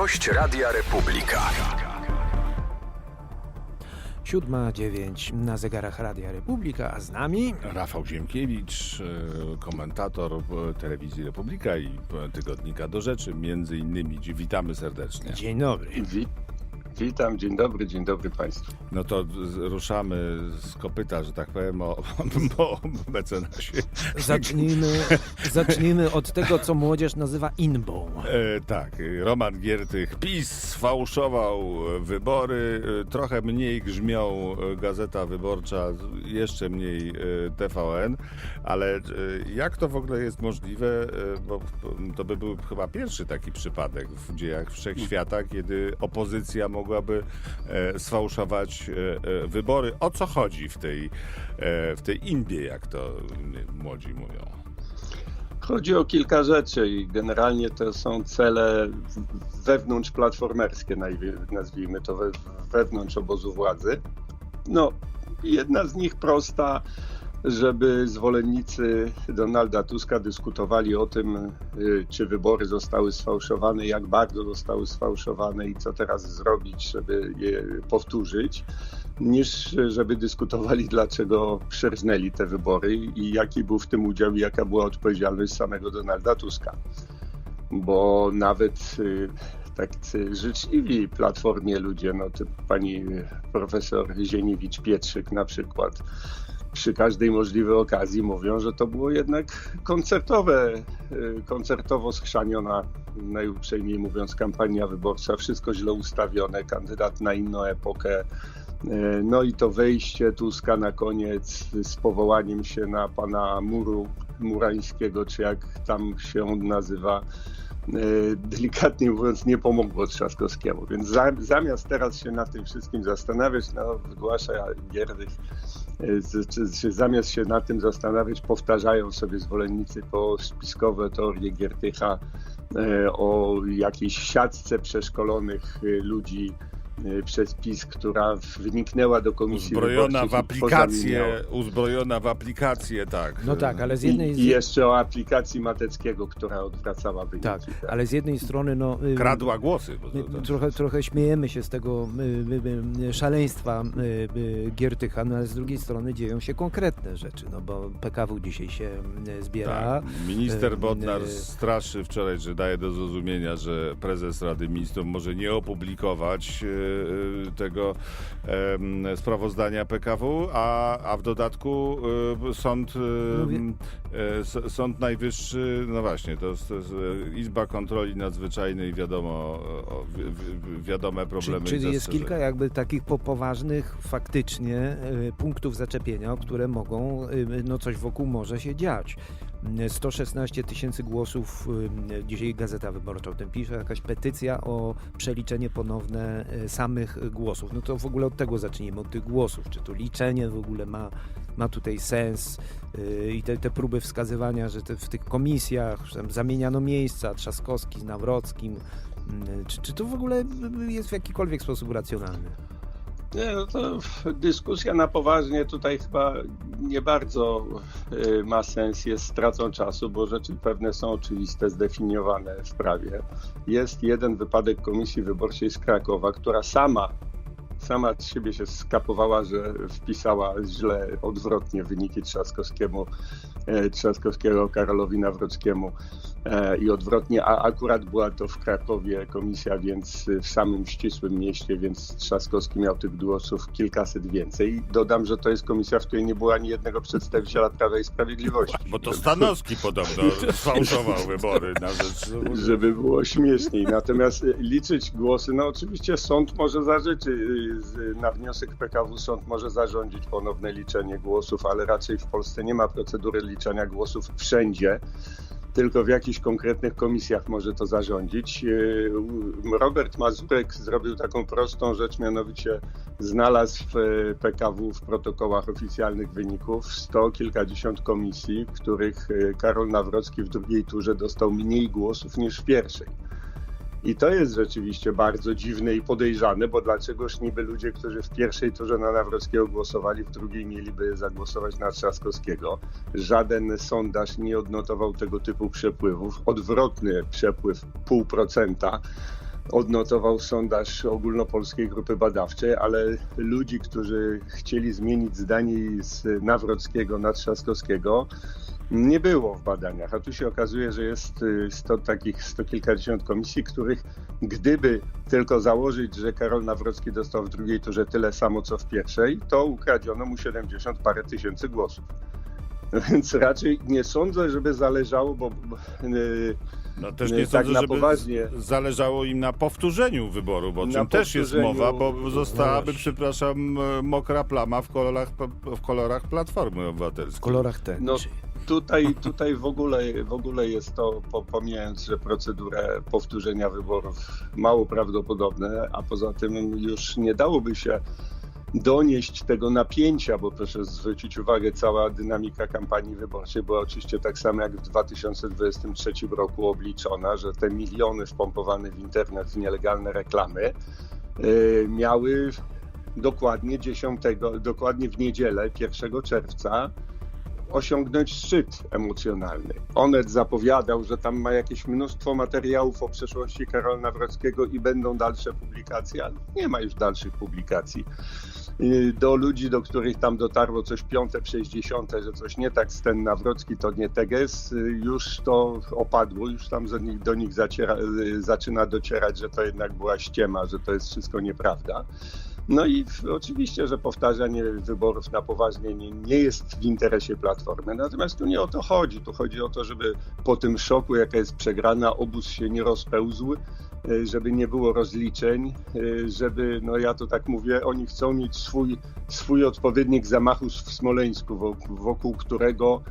Gość Radia Republika. Siódma, dziewięć na zegarach Radia Republika, a z nami Rafał Ziemkiewicz, e, komentator e, telewizji Republika i e, tygodnika do rzeczy, między innymi. Witamy serdecznie. dzień dobry. Wi- Witam, dzień dobry, dzień dobry Państwu. No to ruszamy z kopyta, że tak powiem, o, o mecenasie. Zacznijmy, zacznijmy od tego, co młodzież nazywa inbą. E, tak, Roman Giertych, PiS sfałszował wybory, e, trochę mniej grzmią e, Gazeta Wyborcza, jeszcze mniej e, TVN, ale jak to w ogóle jest możliwe, bo to by był chyba pierwszy taki przypadek w dziejach wszechświata, kiedy opozycja mogłaby e, sfałszować e, e, wybory. O co chodzi w tej, w tej imbie, jak to młodzi mówią? Chodzi o kilka rzeczy i generalnie to są cele wewnątrz platformerskie, nazwijmy to we, wewnątrz obozu władzy. No, jedna z nich prosta, żeby zwolennicy Donalda Tuska dyskutowali o tym, y, czy wybory zostały sfałszowane, jak bardzo zostały sfałszowane i co teraz zrobić, żeby je powtórzyć, niż żeby dyskutowali, dlaczego przerznęli te wybory i jaki był w tym udział i jaka była odpowiedzialność samego Donalda Tuska. Bo nawet y, tacy życzliwi platformie ludzie, no to pani profesor Zieniewicz-Pietrzyk na przykład, przy każdej możliwej okazji mówią, że to było jednak koncertowe, y, koncertowo schrzaniona, najuprzejmiej mówiąc, kampania wyborcza, wszystko źle ustawione, kandydat na inną epokę. Y, No i to wejście Tuska na koniec z powołaniem się na pana Muru Murańskiego, czy jak tam się on nazywa, delikatnie mówiąc, nie pomogło Trzaskowskiemu. Więc za, zamiast teraz się nad tym wszystkim zastanawiać, no, wygłasza Gierdych, czy- czy zamiast się nad tym zastanawiać, powtarzają sobie zwolennicy po spiskowe teorie Giertycha y, o jakiejś siatce przeszkolonych ludzi przez PiS, która wniknęła do komisji Uzbrojona w aplikację, uzbrojona w aplikację, tak. No tak, ale z jednej, I, z, I jeszcze o aplikacji Mateckiego, która odwracała wyniki. tak, ale z jednej strony no, y, Kradła głosy. Bo to, to, Trochę, trochę śmiejemy się z tego y, y, y, szaleństwa y, y, Giertycha, no ale z drugiej strony dzieją się konkretne rzeczy, no bo PKW dzisiaj się zbiera. tak. Minister Bodnar y, straszy wczoraj, że daje do zrozumienia, że prezes Rady Ministrów może nie opublikować e, e, tego em, sprawozdania PKW, a, a w dodatku e, sąd, s- sąd Najwyższy, no właśnie, to jest, to jest Izba Kontroli Nadzwyczajnej, wiadomo, wiadome problemy. Czyli, czyli jest kilka jakby takich po, poważnych faktycznie y, punktów zaczepienia, które mogą, y, no coś wokół może się dziać. Y, 116 tysięcy głosów, y, dzisiaj Gazeta Wyborcza o tym pisze, jakaś petycja o przeliczenie ponowne y, samych głosów. No to w ogóle od tego zacznijmy, od tych głosów. Czy to liczenie w ogóle ma, ma tutaj sens y, i te, te próby wskazywania, że te, w tych komisjach zamieniano miejsca, Trzaskowski z Nawrockim, Czy, czy to w ogóle jest w jakikolwiek sposób racjonalne? Nie, no to dyskusja na poważnie tutaj chyba nie bardzo y, ma sens, jest stratą czasu, bo rzeczy pewne są oczywiste, zdefiniowane w prawie. Jest jeden wypadek Komisji Wyborczej z Krakowa, która sama sama z siebie się skapowała, że wpisała źle, odwrotnie wyniki Trzaskowskiemu, e, Trzaskowskiego Karolowi Nawrockiemu e, i odwrotnie, a akurat była to w Krakowie komisja, więc w samym ścisłym mieście, więc Trzaskowski miał tych głosów kilkaset więcej. I dodam, że to jest komisja, w której nie było ani jednego przedstawiciela Prawa i Sprawiedliwości. Bo to Stanowski podobno sfałszował wybory na rzecz... żeby było śmieszniej. Natomiast liczyć głosy, no oczywiście sąd może zażyczyć, na wniosek PKW sąd może zarządzić ponowne liczenie głosów, ale raczej w Polsce nie ma procedury liczenia głosów wszędzie. Tylko w jakichś konkretnych komisjach może to zarządzić. Y, Robert Mazurek zrobił taką prostą rzecz, mianowicie znalazł w y, PKW w protokołach oficjalnych wyników sto kilkadziesiąt komisji, w których y, Karol Nawrocki w drugiej turze dostał mniej głosów niż w pierwszej. I to jest rzeczywiście bardzo dziwne i podejrzane, bo dlaczegoż niby ludzie, którzy w pierwszej turze na Nawrockiego głosowali, w drugiej mieliby zagłosować na Trzaskowskiego. Żaden sondaż nie odnotował tego typu przepływów. Odwrotny przepływ pół procenta odnotował sondaż ogólnopolskiej grupy badawczej, ale ludzi, którzy chcieli zmienić zdanie z Nawrockiego na Trzaskowskiego, nie było w badaniach. A tu się okazuje, że jest y, sto, takich sto kilkadziesiąt komisji, których gdyby tylko założyć, że Karol Nawrocki dostał w drugiej turze tyle samo co w pierwszej, to ukradziono mu 70 parę tysięcy głosów. Więc raczej nie sądzę, żeby zależało, bo bo, y, No też Nie, nie tak sądzę, na żeby poważnie. zależało im na powtórzeniu wyboru, bo o czym też jest mowa, bo zostałaby, przepraszam, e, mokra plama w kolorach, w kolorach Platformy W Obywatelskiej. kolorach tęczy. No, Tutaj, tutaj w, ogóle, w ogóle jest to, po- pomijając, że procedurę powtórzenia wyborów mało prawdopodobne, a poza tym już nie dałoby się donieść tego napięcia, bo proszę zwrócić uwagę, cała dynamika kampanii wyborczej była oczywiście tak samo jak w 2023 roku obliczona, że te miliony wpompowane w internet w nielegalne reklamy yy, miały dokładnie 10, dokładnie w niedzielę 1 czerwca osiągnąć szczyt emocjonalny. Onet zapowiadał, że tam ma jakieś mnóstwo materiałów o przeszłości Karola Nawrockiego i będą dalsze publikacje, ale nie ma już dalszych publikacji. Do ludzi, do których tam dotarło coś piąte, sześćdziesiąte, że coś nie tak z ten Nawrocki, to nie teges, już to opadło, już tam do nich, zaciera, zaczyna docierać, że to jednak była ściema, że to jest wszystko nieprawda. No i oczywiście, że powtarzanie wyborów na poważnie nie, nie jest w interesie Platformy. Natomiast tu nie o to chodzi. Tu chodzi o to, żeby po tym szoku, jaka jest przegrana, obóz się nie rozpełzł, y, żeby nie było rozliczeń, y, żeby, no ja to tak mówię, oni chcą mieć swój, swój odpowiednik zamachu w Smoleńsku, wokół, wokół którego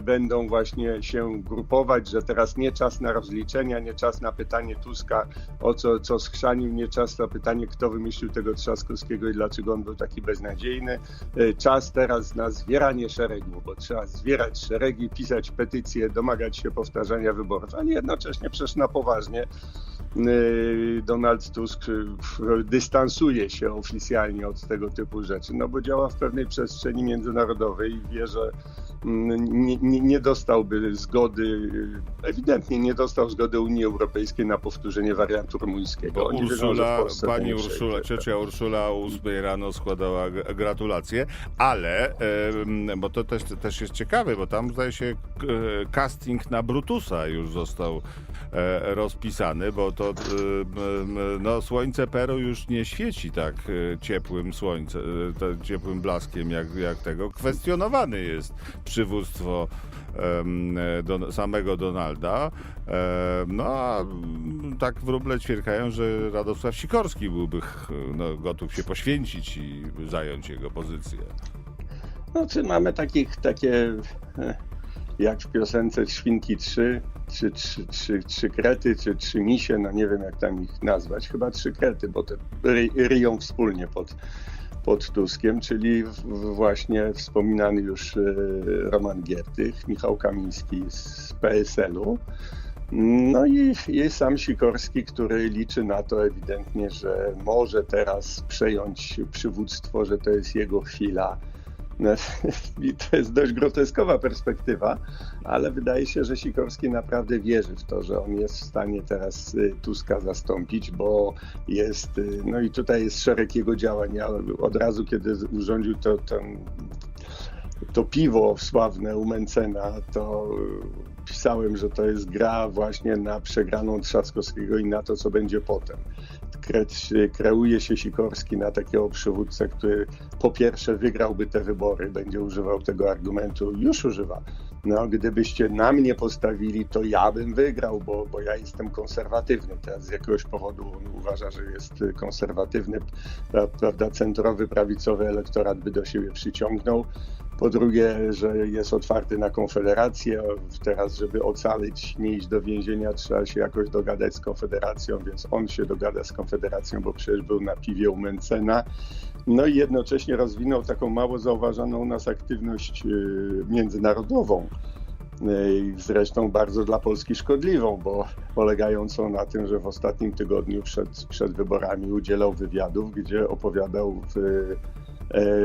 będą właśnie się grupować, że teraz nie czas na rozliczenia, nie czas na pytanie Tuska o co, co schrzanił, nie czas na pytanie, kto wymyślił tego Trzaskowskiego i dlaczego on był taki beznadziejny. E, Czas teraz na zwieranie szeregu, bo trzeba zwierać szeregi, pisać petycje, domagać się powtarzania wyborów, ale jednocześnie przecież na poważnie e, Donald Tusk e, dystansuje się oficjalnie od tego typu rzeczy, no bo działa w pewnej przestrzeni międzynarodowej i wie, że mm, nie, nie, nie dostałby zgody, e, ewidentnie nie dostał zgody Unii Europejskiej na powtórzenie wariantu rumuńskiego. Bo Oni wiedzą, Ursula, to pani nie Urszula, przejdzie. ciocia Urszula o 8 rano składała gratulacje, ale, bo to też, też jest ciekawe, bo tam zdaje się e, casting na Brutusa już został e, rozpisany, bo to em, em, no, słońce Peru już nie świeci tak e, ciepłym słońce, to ciepłym blaskiem jak, jak tego. Kwestionowany jest przywództwo do, samego Donalda. No a tak wróble ćwierkają, że Radosław Sikorski byłby no, gotów się poświęcić i zająć jego pozycję. No, czy mamy takich, takie, e, jak w piosence Świnki 3, czy trzy, trzy, trzy krety, czy trzy misie, no nie wiem jak tam ich nazwać, chyba trzy krety, bo te ry, ryją wspólnie pod, pod Tuskiem, czyli właśnie wspominany już e, Roman Giertych, Michał Kamiński z PSL-u, no i, i sam Sikorski, który liczy na to ewidentnie, że może teraz przejąć przywództwo, że to jest jego chwila. To jest dość groteskowa perspektywa, ale wydaje się, że Sikorski naprawdę wierzy w to, że on jest w stanie teraz y, Tuska zastąpić, bo jest, y, no i tutaj jest szereg jego działań. Ja od razu, kiedy urządził to, ten, to piwo sławne u Mencena, to y, pisałem, że to jest gra właśnie na przegraną Trzaskowskiego i na to, co będzie potem. Kre- Kreuje się Sikorski na takiego przywódcę, który po pierwsze wygrałby te wybory, będzie używał tego argumentu, już używa. No, gdybyście na mnie postawili, to ja bym wygrał, bo, bo ja jestem konserwatywny. Teraz z jakiegoś powodu on uważa, że jest konserwatywny, pra- prawda, centrowy, prawicowy elektorat by do siebie przyciągnął. Po drugie, że jest otwarty na konfederację. Teraz, żeby ocalić, nie iść do więzienia, trzeba się jakoś dogadać z konfederacją, więc on się dogada z konfederacją, bo przecież był na piwie u Mencena. No i jednocześnie rozwinął taką mało zauważaną u nas aktywność y, międzynarodową. Y, Zresztą bardzo dla Polski szkodliwą, bo polegającą na tym, że w ostatnim tygodniu przed, przed wyborami udzielał wywiadów, gdzie opowiadał w,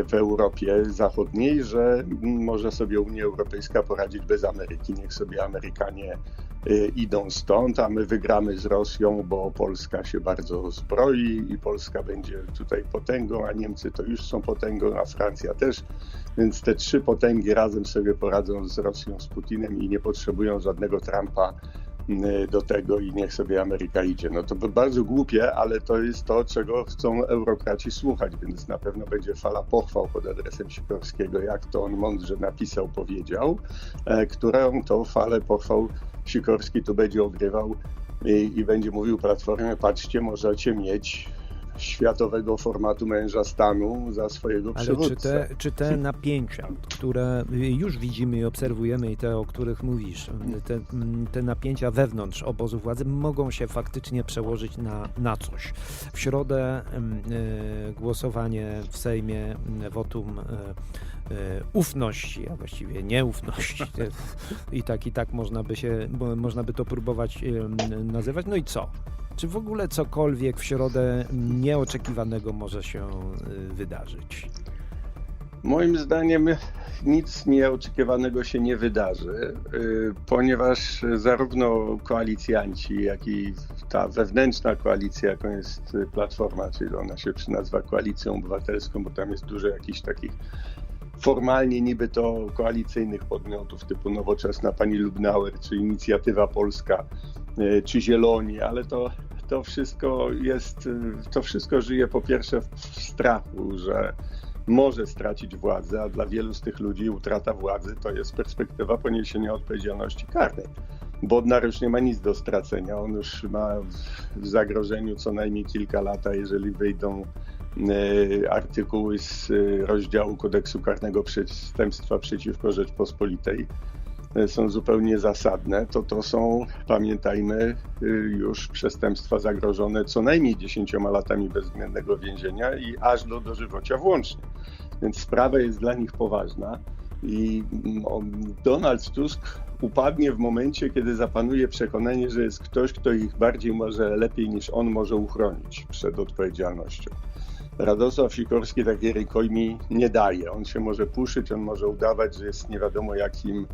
w Europie Zachodniej, że może sobie Unia Europejska poradzić bez Ameryki. Niech sobie Amerykanie e, idą stąd, a my wygramy z Rosją, bo Polska się bardzo zbroi i Polska będzie tutaj potęgą, a Niemcy to już są potęgą, a Francja też. Więc te trzy potęgi razem sobie poradzą z Rosją, z Putinem i nie potrzebują żadnego Trumpa do tego i niech sobie Ameryka idzie. No to bardzo głupie, ale to jest to, czego chcą eurokraci słuchać, więc na pewno będzie fala pochwał pod adresem Sikorskiego, jak to on mądrze napisał, powiedział, e, którą to falę pochwał Sikorski tu będzie ogrywał i, i będzie mówił Platformie, patrzcie, możecie mieć światowego formatu męża stanu za swojego Ale przywódcę. czy te, czy te napięcia, które już widzimy i obserwujemy i te, o których mówisz, te, te napięcia wewnątrz obozu władzy mogą się faktycznie przełożyć na, na coś? W środę y, głosowanie w Sejmie, y, wotum y, ufności, a właściwie nieufności i tak i tak można by się, można by to próbować nazywać. No i co? Czy w ogóle cokolwiek w środę nieoczekiwanego może się y, wydarzyć? Moim zdaniem nic nieoczekiwanego się nie wydarzy, y, ponieważ zarówno koalicjanci, jak i ta wewnętrzna koalicja, jaką jest Platforma, czyli ona się nazywa Koalicją Obywatelską, bo tam jest dużo jakichś takich formalnie niby to koalicyjnych podmiotów typu Nowoczesna Pani Lubnauer, czy Inicjatywa Polska, y, czy Zieloni, ale to, to wszystko jest, to wszystko żyje po pierwsze w strachu, że może stracić władzę, a dla wielu z tych ludzi utrata władzy to jest perspektywa poniesienia odpowiedzialności karnej. Bodnar już nie ma nic do stracenia. On już ma w zagrożeniu co najmniej kilka lat, jeżeli wyjdą e, artykuły z e, rozdziału kodeksu karnego przestępstwa przeciwko Rzeczpospolitej, są zupełnie zasadne, to to są, pamiętajmy, już przestępstwa zagrożone co najmniej 10 latami bezwzględnego więzienia i aż do dożywocia włącznie. Więc sprawa jest dla nich poważna i Donald Tusk upadnie w momencie, kiedy zapanuje przekonanie, że jest ktoś, kto ich bardziej może lepiej niż on może uchronić przed odpowiedzialnością. Radosław Sikorski takiej rękojmi nie daje. On się może puszyć, on może udawać, że jest nie wiadomo jakim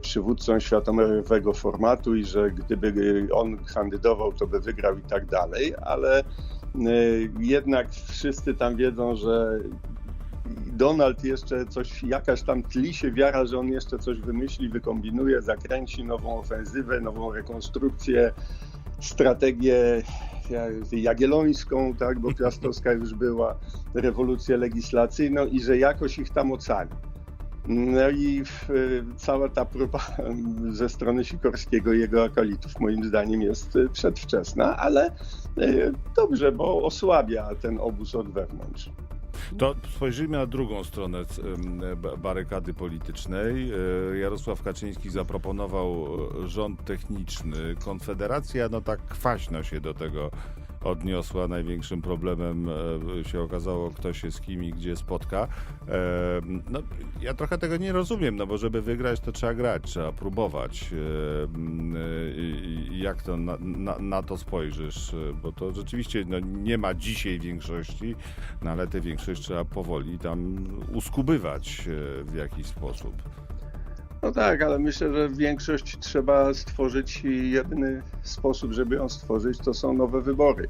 przywódcą światowego formatu i że gdyby on kandydował, to by wygrał i tak dalej, ale jednak wszyscy tam wiedzą, że Donald jeszcze coś, jakaś tam tli się wiara, że on jeszcze coś wymyśli, wykombinuje, zakręci nową ofensywę, nową rekonstrukcję, strategię jagiellońską, tak, bo piastowska już była, rewolucję legislacyjną i że jakoś ich tam ocali. No i cała ta próba ze strony Sikorskiego i jego akalitów moim zdaniem jest przedwczesna, ale e, dobrze, bo osłabia ten obóz od wewnątrz. To spojrzyjmy na drugą stronę barykady politycznej. E, Jarosław Kaczyński zaproponował rząd techniczny. Konfederacja no tak kwaśno się do tego odniosła. Największym problemem e, się okazało, kto się z kim i gdzie spotka. No, ja trochę tego nie rozumiem, no bo żeby wygrać, to trzeba grać, trzeba próbować. Jak to na, na, na to spojrzysz? Bo to rzeczywiście no, nie ma dzisiaj większości, no ale tę większość trzeba powoli tam uskubywać w jakiś sposób. No tak, ale myślę, że większość trzeba stworzyć i jedyny sposób, żeby ją stworzyć, to są nowe wybory.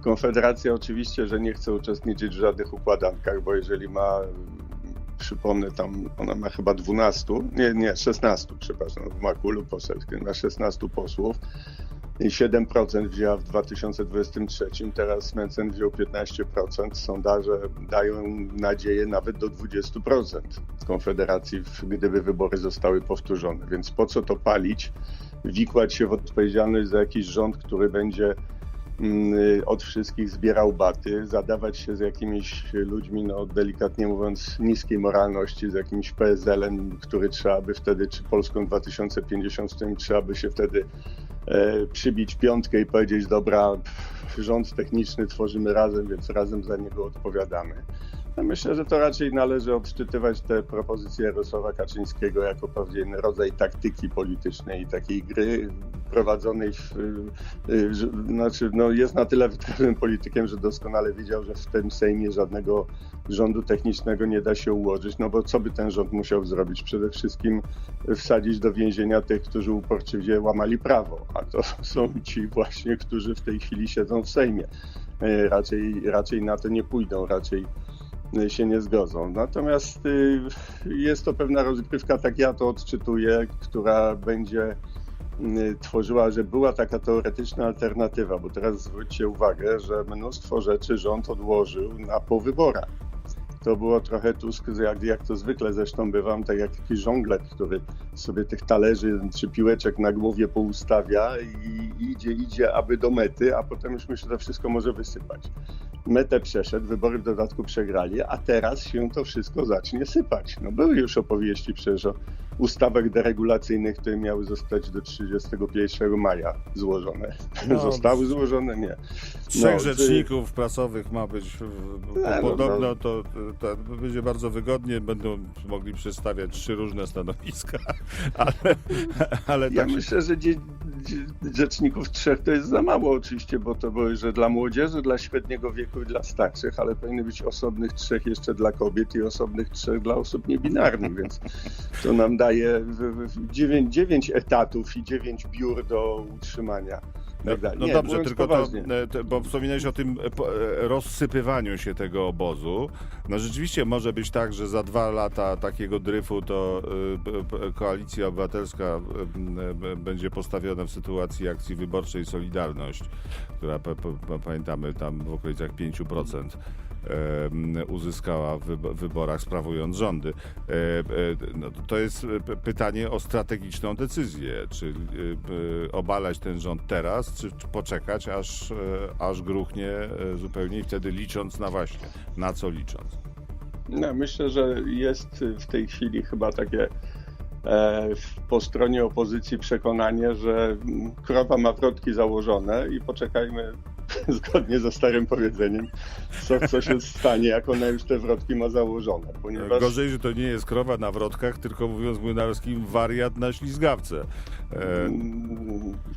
Konfederacja oczywiście, że nie chce uczestniczyć w żadnych układankach, bo jeżeli ma, przypomnę, tam ona ma chyba 12, nie, nie, 16, przepraszam, w makulu poselskim, ma 16 posłów, 7% wzięła w 2023, teraz Mencen wziął 15%. Sondaże dają nadzieję nawet do 20% Konfederacji, gdyby wybory zostały powtórzone. Więc po co to palić, wikłać się w odpowiedzialność za jakiś rząd, który będzie od wszystkich zbierał baty, zadawać się z jakimiś ludźmi, no delikatnie mówiąc, niskiej moralności, z jakimś PSL-em, który trzeba by wtedy, czy Polską 2050, z którym trzeba by się wtedy E, przybić piątkę i powiedzieć, dobra, rząd techniczny tworzymy razem, więc razem za niego odpowiadamy. Ja myślę, że to raczej należy odczytywać te propozycje Jarosława Kaczyńskiego jako pewien rodzaj taktyki politycznej, takiej gry prowadzonej w, y, że- znaczy no jest na tyle wytrawnym politykiem, że doskonale wiedział, że w tym Sejmie żadnego rządu technicznego nie da się ułożyć, no bo co by ten rząd musiał zrobić? Przede wszystkim wsadzić do więzienia tych, którzy uporczywie łamali prawo, a to są ci właśnie, którzy w tej chwili siedzą w Sejmie. E, Raczej, raczej na to nie pójdą, raczej się nie zgodzą. Natomiast y, jest to pewna rozgrywka, tak ja to odczytuję, która będzie y, tworzyła, że była taka teoretyczna alternatywa, bo teraz zwróćcie uwagę, że mnóstwo rzeczy rząd odłożył na po wyborach. To było trochę Tusk, jak, jak to zwykle zresztą bywam, tak jak taki żongler, który sobie tych talerzy czy piłeczek na głowie poustawia i idzie, idzie, aby do mety, a potem już myślę, że to wszystko może wysypać. Metę przeszedł, wybory w dodatku przegrali, a teraz się to wszystko zacznie sypać. No były już opowieści przecież o ustawach deregulacyjnych, które miały zostać do 31 maja złożone. No, Zostały złożone? Nie. Trzech No, rzeczników prasowych ma być. Nie, no, Podobno no. to, to będzie bardzo wygodnie, będą mogli przedstawiać trzy różne stanowiska, ale, ale Ja tak myślę, że dzie, rzeczników trzech to jest za mało oczywiście, bo to było, że dla młodzieży, dla średniego wieku i dla starszych, ale powinny być osobnych trzech jeszcze dla kobiet i osobnych trzech dla osób niebinarnych, więc to nam daje w- w- dziewięć, dziewięć etatów i dziewięć biur do utrzymania. No, Tak dalej. no Nie, dobrze, tylko to, poważnie. e, te- bo wspominałeś o tym e, e, rozsypywaniu się tego obozu. No rzeczywiście może być tak, że za dwa lata takiego dryfu to koalicja obywatelska będzie postawiona w sytuacji akcji wyborczej Solidarność, która pamiętamy tam w okolicach 5% em, uzyskała w wybo- wyborach sprawując rządy. E, e, No, to jest pytanie o strategiczną decyzję, czy e, obalać ten rząd teraz, czy, poczekać, aż, aż gruchnie zupełnie i wtedy licząc na właśnie, na co licząc. No, myślę, że jest w tej chwili chyba takie po stronie opozycji przekonanie, że krowa ma wrotki założone i poczekajmy zgodnie ze starym powiedzeniem, co, co się stanie, jak ona już te wrotki ma założone. Ponieważ Gorzej, że to nie jest krowa na wrotkach, tylko mówiąc młynarskim, wariat na ślizgawce. E,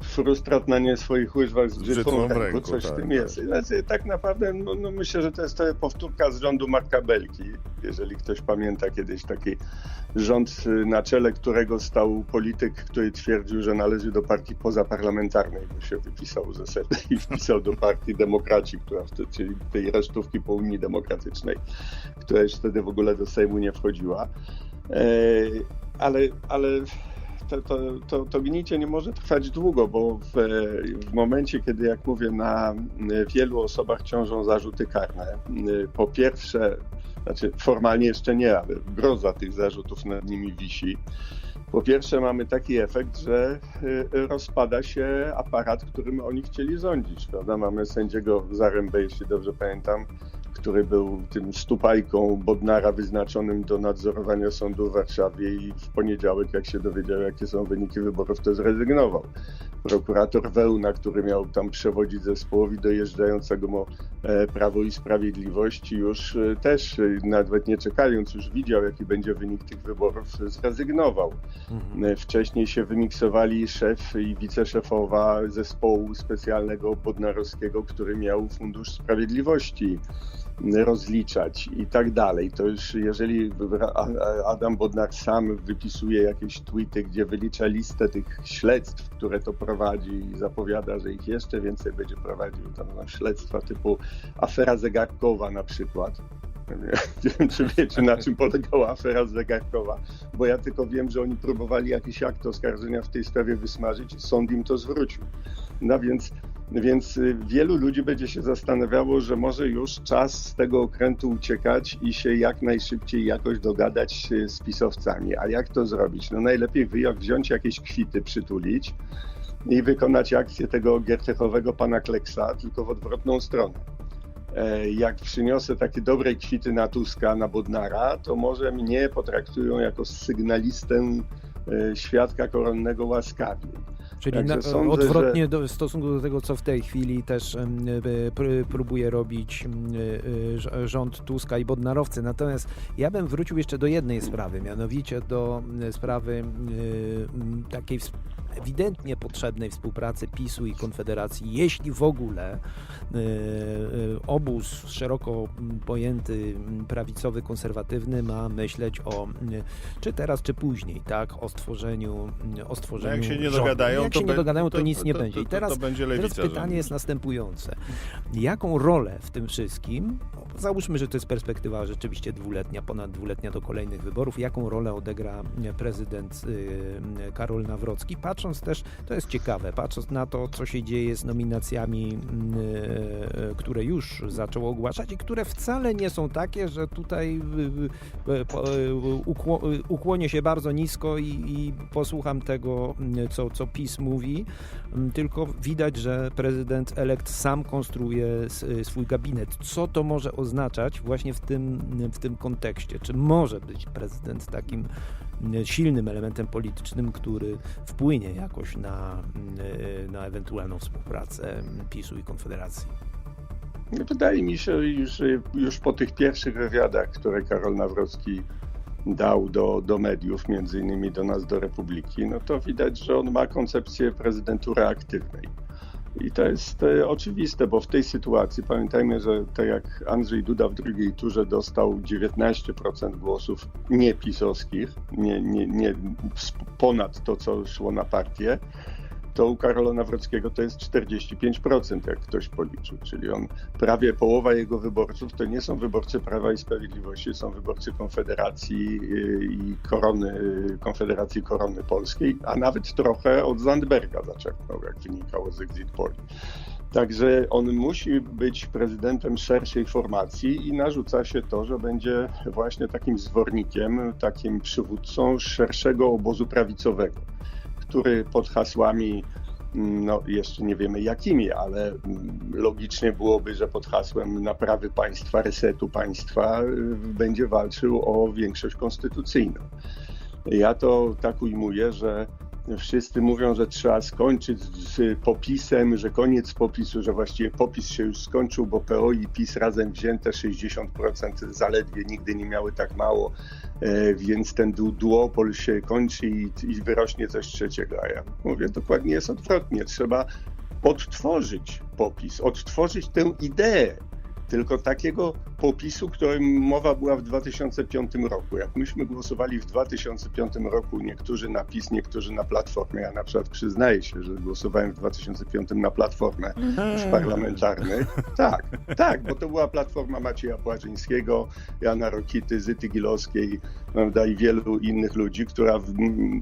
frustrat na nie swoich łyżwach z brzytwą w ręku, coś tak, w tym tak. jest. Znaczy, tak naprawdę no, no myślę, że to jest trochę powtórka z rządu Marka Belki. Jeżeli ktoś pamięta kiedyś taki rząd, na czele którego stał polityk, który twierdził, że należy do partii pozaparlamentarnej, bo się wypisał ze SED i wpisał do partii demokraci, która wtedy, czyli tej resztówki po Unii Demokratycznej, która już wtedy w ogóle do Sejmu nie wchodziła. E, ale, ale to, to, to, to gnicie nie może trwać długo, bo w, w momencie, kiedy, jak mówię, na wielu osobach ciążą zarzuty karne, po pierwsze, znaczy formalnie jeszcze nie, ale groza tych zarzutów nad nimi wisi. Po pierwsze, mamy taki efekt, że y, rozpada się aparat, którym oni chcieli rządzić. Prawda? Mamy sędziego Zarębę, jeśli dobrze pamiętam, który był tym stupajką Bodnara wyznaczonym do nadzorowania sądu w Warszawie i w poniedziałek, jak się dowiedział, jakie są wyniki wyborów, to zrezygnował. Prokurator Wełna, który miał tam przewodzić zespołowi dojeżdżającego mu e, Prawo i Sprawiedliwość, już e, też, nawet nie czekając, już widział, jaki będzie wynik tych wyborów, zrezygnował. E, Wcześniej się wymiksowali szef i wiceszefowa zespołu specjalnego Bodnarowskiego, który miał Fundusz Sprawiedliwości rozliczać i tak dalej. To już jeżeli Adam Bodnar sam wypisuje jakieś tweety, gdzie wylicza listę tych śledztw, które to prowadzi i zapowiada, że ich jeszcze więcej będzie prowadził, tam są śledztwa typu afera zegarkowa na przykład. Nie wiem, czy wiecie, na czym polegała afera zegarkowa, bo ja tylko wiem, że oni próbowali jakiś akt oskarżenia w tej sprawie wysmażyć i sąd im to zwrócił. No więc więc y, wielu ludzi będzie się zastanawiało, że może już czas z tego okrętu uciekać i się jak najszybciej jakoś dogadać y, z pisowcami. A jak to zrobić? No najlepiej wziąć jakieś kwity, przytulić i wykonać akcję tego giertechowego pana Kleksa, tylko w odwrotną stronę. E, Jak przyniosę takie dobre kwity na Tuska, na Bodnara, to może mnie potraktują jako sygnalistę e, świadka koronnego łaskawiej. Czyli Także na, sądzę, odwrotnie do, w stosunku do tego, co w tej chwili też próbuje robić rz- rząd Tuska i Bodnarowcy. Natomiast ja bym wrócił jeszcze do jednej sprawy, mianowicie do sprawy m, takiej ewidentnie potrzebnej współpracy PiSu i Konfederacji, jeśli w ogóle e, e, obóz szeroko m, pojęty m, prawicowy, konserwatywny ma myśleć o m, czy teraz, czy później, tak, o stworzeniu, o stworzeniu No jak się nie rządu. dogadają, jak to się nie dogadają, to, to- nic nie to- będzie. I teraz, będzie teraz pytanie jest następujące. Jaką rolę w tym wszystkim, załóżmy, że to jest perspektywa rzeczywiście dwuletnia, ponad dwuletnia do kolejnych wyborów, jaką rolę odegra prezydent y, Karol Nawrocki, patrząc też, to jest ciekawe, patrząc na to, co się dzieje z nominacjami, mm, y, które już zaczął ogłaszać i które wcale nie są takie, że tutaj y, ukłonię się bardzo nisko i, i posłucham tego, mm, co, co PiS mówi, Mm, tylko widać, że prezydent elekt sam konstruuje swój gabinet. Co to może oznaczać właśnie w tym, w tym kontekście? Czy może być prezydent takim silnym elementem politycznym, który wpłynie jakoś na, mm, na ewentualną współpracę PiSu i Konfederacji? Wydaje mi się, już, już po tych pierwszych wywiadach, które Karol Nawrocki dał do, do mediów, między innymi do nas, do Republiki, no to widać, że on ma koncepcję prezydentury aktywnej. I to jest e, oczywiste, bo w tej sytuacji pamiętajmy, że tak jak Andrzej Duda w drugiej turze dostał 19% głosów niepisowskich, nie, nie, nie ponad to, co szło na partię, to u Karola Nawrockiego to jest 45%, jak ktoś policzył. Czyli on, prawie połowa jego wyborców to nie są wyborcy Prawa i Sprawiedliwości, są wyborcy Konfederacji yy, i Korony, yy, Konfederacji Korony Polskiej, a nawet trochę od Zandberga zaczerpnął, jak wynikało z exit poli. Także on musi być prezydentem szerszej formacji i narzuca się to, że będzie właśnie takim zwornikiem, takim przywódcą szerszego obozu prawicowego który pod hasłami, mm, no jeszcze nie wiemy jakimi, ale mm, logicznie byłoby, że pod hasłem naprawy państwa, resetu państwa y, będzie walczył o większość konstytucyjną. Ja to tak ujmuję, że wszyscy mówią, że trzeba skończyć z popisem, że koniec popisu, że właściwie popis się już skończył, bo PO i PiS razem wzięte 60% zaledwie nigdy nie miały tak mało, e, więc ten du- duopol się kończy i, i wyrośnie coś trzeciego. A ja mówię, dokładnie jest odwrotnie. Trzeba odtworzyć popis, odtworzyć tę ideę. Tylko takiego popisu, którym mowa była w 2005 roku. Jak myśmy głosowali w 2005 roku, niektórzy na PiS, niektórzy na Platformę. Ja na przykład przyznaję się, że głosowałem w 2005 na Platformę już parlamentarnych. Tak, tak, bo to była Platforma Macieja Płażyńskiego, Jana Rokity, Zyty Gilowskiej prawda, i wielu innych ludzi, która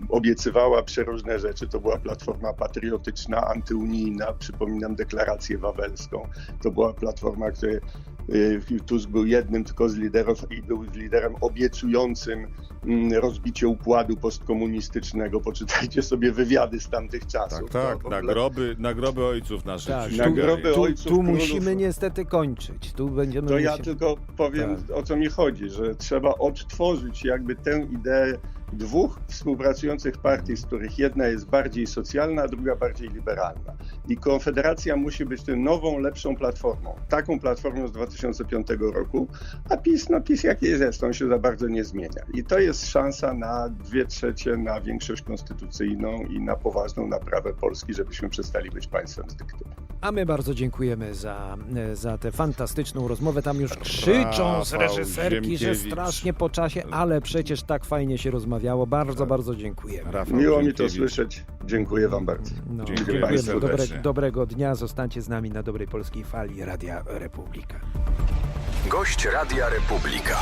obiecywała przeróżne rzeczy. To była Platforma patriotyczna, antyunijna, przypominam deklarację wawelską. To była Platforma, której Tusk był jednym tylko z liderów i był liderem obiecującym mm, rozbicie układu postkomunistycznego. Poczytajcie sobie wywiady z tamtych czasów. Tak, tak, To w na ogóle- groby, na groby ojców naszych. Tak, przysięgali. Na groby Tu, ojców tu królów. musimy niestety kończyć. Tu będziemy To ja tylko powiem, Tak. o co mi chodzi, że trzeba odtworzyć jakby tę ideę dwóch współpracujących partii, z których jedna jest bardziej socjalna, a druga bardziej liberalna. I Konfederacja musi być tym nową, lepszą platformą. Taką platformą z 2005 roku, a PiS, no PiS jaki jest, on się za bardzo nie zmienia. I to jest szansa na dwie trzecie, na większość konstytucyjną i na poważną naprawę Polski, żebyśmy przestali być państwem z. A my bardzo dziękujemy za, za tę fantastyczną rozmowę. Tam już krzyczą z reżyserki, że strasznie po czasie, ale przecież tak fajnie się rozmawiało. Bardzo, bardzo dziękujemy. Rafał Miło mi to słyszeć. Dziękuję Wam bardzo. No, Dziękujemy dziękujemy. Dobre, dobrego dnia. Zostańcie z nami na Dobrej Polskiej Fali Radia Republika. Gość Radia Republika.